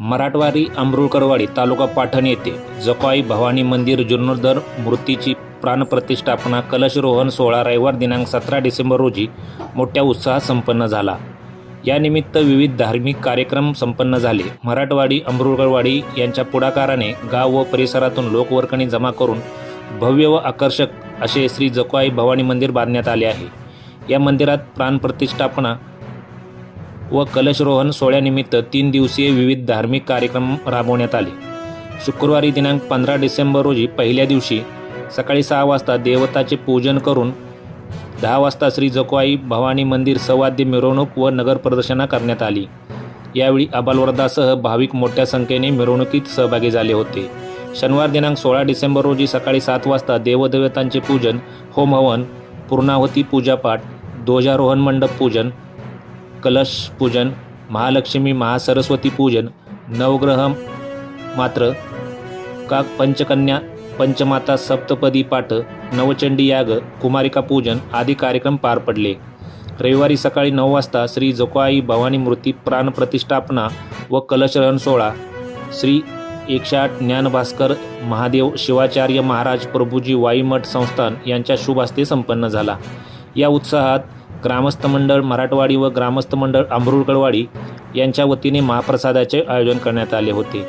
मराठवाडी आंबरुळकरवाडी तालुका पाठण येथे जकाई भवानी मंदिर जीर्णोद्धर मूर्तीची प्राणप्रतिष्ठापना कलशरोहण सोहळा रविवार दिनांक सतरा डिसेंबर रोजी मोठ्या उत्साहात संपन्न झाला. यानिमित्त विविध धार्मिक कार्यक्रम संपन्न झाले. मराठवाडी अमरुळकरवाडी यांच्या पुढाकाराने गाव व परिसरातून लोकवर्गणी जमा करून भव्य व आकर्षक असे श्री जकाई भवानी मंदिर बांधण्यात आले आहे. या मंदिरात प्राणप्रतिष्ठापना व कलशरोहण सोहळ्यानिमित्त तीन दिवसीय विविध धार्मिक कार्यक्रम राबवण्यात आले. शुक्रवारी दिनांक पंधरा डिसेंबर रोजी पहिल्या दिवशी सकाळी सहा वाजता देवताचे पूजन करून दहा वाजता श्री जकवाई भवानी मंदिर सवाद्य मिरवणूक व नगर प्रदर्शना करण्यात आली. यावेळी अबालवर्धासह भाविक मोठ्या संख्येने मिरवणुकीत सहभागी झाले होते. शनिवार दिनांक सोळा डिसेंबर रोजी सकाळी सात वाजता देवदेवतांचे पूजन होम हवन पूर्णाहुती पूजापाठ ध्वजारोहण मंडप पूजन कलश पूजन महालक्ष्मी महासरस्वती पूजन नवग्रह मात्र का पंचकन्या पंचमाता सप्तपदी पाठ नवचंडी याग कुमारिका पूजन आदी कार्यक्रम पार पडले. रविवारी सकाळी नऊ वाजता श्री जोकाई भवानी मूर्ती प्राण प्रतिष्ठापना व कलशरहन सोहळा. श्री एकशे आठ ज्ञानभास्कर महादेव शिवाचार्य महाराज प्रभूजी वाईमठ संस्थान यांच्या शुभ हस्ते संपन्न झाला. या उत्साहात ग्रामस्थ मंडळ मराठवाडी व ग्रामस्थ मंडळ अमरुळगडवाडी यांच्या वतीने महाप्रसादाचे आयोजन करण्यात आले होते.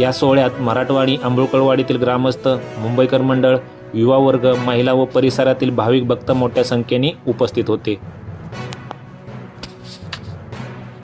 या सोहळ्यात मराठवाडी अमरुळकळवाडीतील ग्रामस्थ मुंबईकर मंडळ युवा वर्ग महिला व परिसरातील भाविक भक्त मोठ्या संख्येने उपस्थित होते.